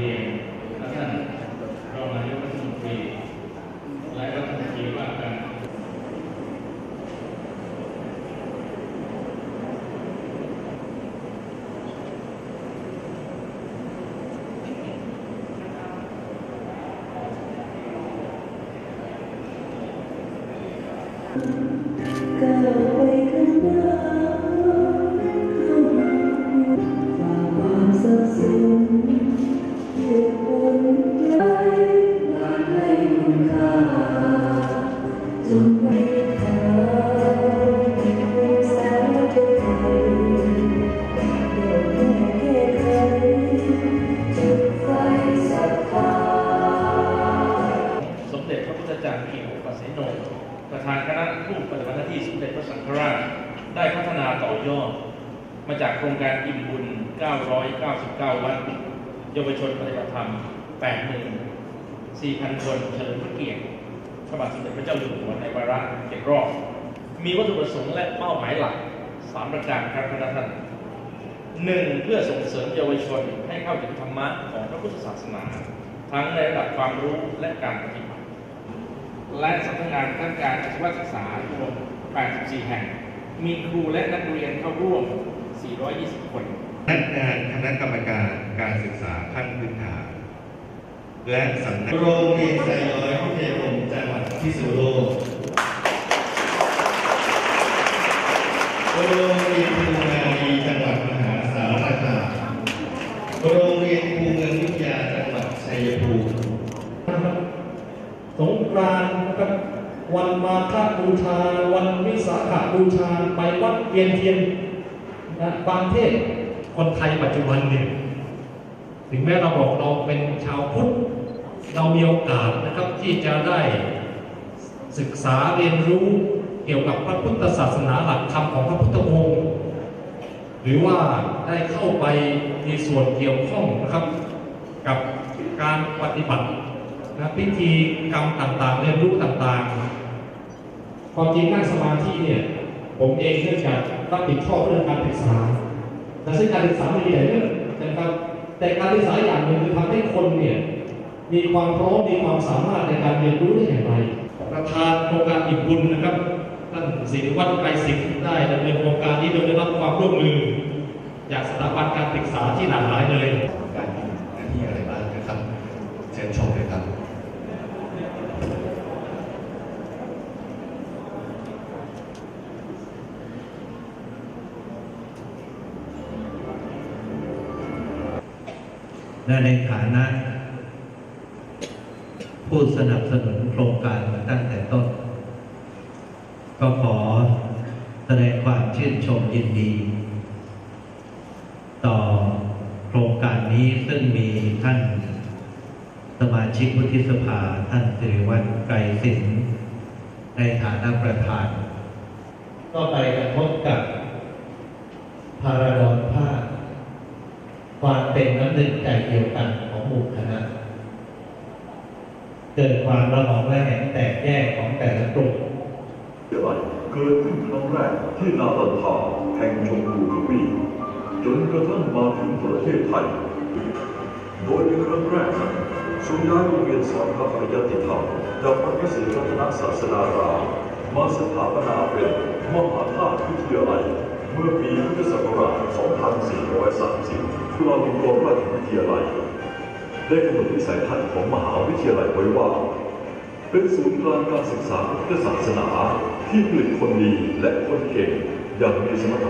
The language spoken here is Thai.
เรียนและท่านรองนายกรัฐมนตรีและรัฐมนตรีว่าการก้า โนประธานคณะผู้ปฏิบัติหน้าที่สมเด็จพระสังฆราช ได้พัฒนาต่อยอด มาจากโครงการอิ่มบุญ 999 วัดเยาวชนปฏิบัติธรรม 84,000 คนเฉลิมพระเกียรติพระบาทสมเด็จพระเจ้าอยู่หัวในวาระเจ็ดรอบ มีวัตถุประสงค์และเป้าหมายหลัก3ประการครับพระท่านหนึ่งเพื่อส่งเสริมเยาวชนให้เข้าถึงธรรมะของพระพุทธศาสนา ทั้งในระดับความรู้และการปฏิบัติ และสำนักงานด้านการอาชีวศึกษารวม 84 แห่ง มีครูและนักเรียนเข้าร่วม 420 คนพนักงานคณะกรรมการการศึกษาขั้นพื้นฐาน และสำนักโรงเรียนไซร้อยพิทยาคมจังหวัดพิษณุโลกโรงเรียนภูนารีจังหวัดมหาสารคามโรงเรียนภูเมืองวิทยาจังหวัดชัยภูมิ สงกรานต์นะครับวันมาฆบูชา วันวิสาขบูชา ไปวัดเวียนเทียนนะบางเทศคนไทยปัจจุบันเนี่ยถึงแม้เราบอกเราเป็นชาวพุทธเรามีโอกาสนะครับที่จะได้ศึกษาเรียนรู้เกี่ยวกับพระพุทธศาสนาหลักธรรมของพระพุทธองค์ หรือว่าได้เข้าไปมีส่วนเกี่ยวข้องนะครับ กับการปฏิบัติ นะพิธีกรรมต่างๆเรียนรู้ต่างๆ ความจริงนั่งสมาธิเนี่ยผมเองเนื่องจากรับผิดชอบเรื่องการศึกษาแต่ซึ่งการศึกษาไม่มีหลายเรื่องนะครับแต่การศึกษาอย่างหนึ่งคือทำให้คนเนี่ยมีความพร้อมมีความสามารถในการเรียนรู้ได้อย่างไร ประธานโครงการอิ่มบุญนะครับท่านศิริวัฒน์ไกรศิษย์ได้ดำเนินโครงการนี้โดยได้รับความร่วมมือ จากสถาบันการศึกษาที่หลากหลายเลยการทำหน้าที่อะไรบ้างนะครับเชิญชมเลยครับ และในฐานะ ผู้สนับสนุนโครงการมาตั้งแต่ต้น ก็ขอแสดงความชื่นชมยินดี ต่อโครงการนี้ซึ่งมีท่านสมาชิกวุฒิสภาท่านสิริวัฒน์ไกรสินในฐานะประธาน ก็ไปกระทบกับพาราดอนภาค ความเป็นน้ำหนึ่งใจเดียวกันของหมู่คณะ เกิดความระหองระแหงแตกแยกของแต่ละกลุ่มเกิดเกิดขึ้นครั้งแรกที่นาตันทาแห่งชมพูทวีจนกระทั่งมาถึงประเทศไทย โดยในครั้งแรกนั้นทรงย้ายโรงเรียนสอนพระปริยติธรรมจากพระศรีรัตนศาสนารามมาสถาปนาเป็นมหาธาตุวิทยาลัยเมื่อปีพุทธศักราช 2430 จุฬาลงกรณราชวิทยาลัย ได้กำหนดวิสัยทัศน์ของมหาวิทยาลัยไว้ว่า เป็นศูนย์กลางการศึกษาพุทธศาสนาที่ผลิตคนดีและคนเก่งอย่างมีสมรรถ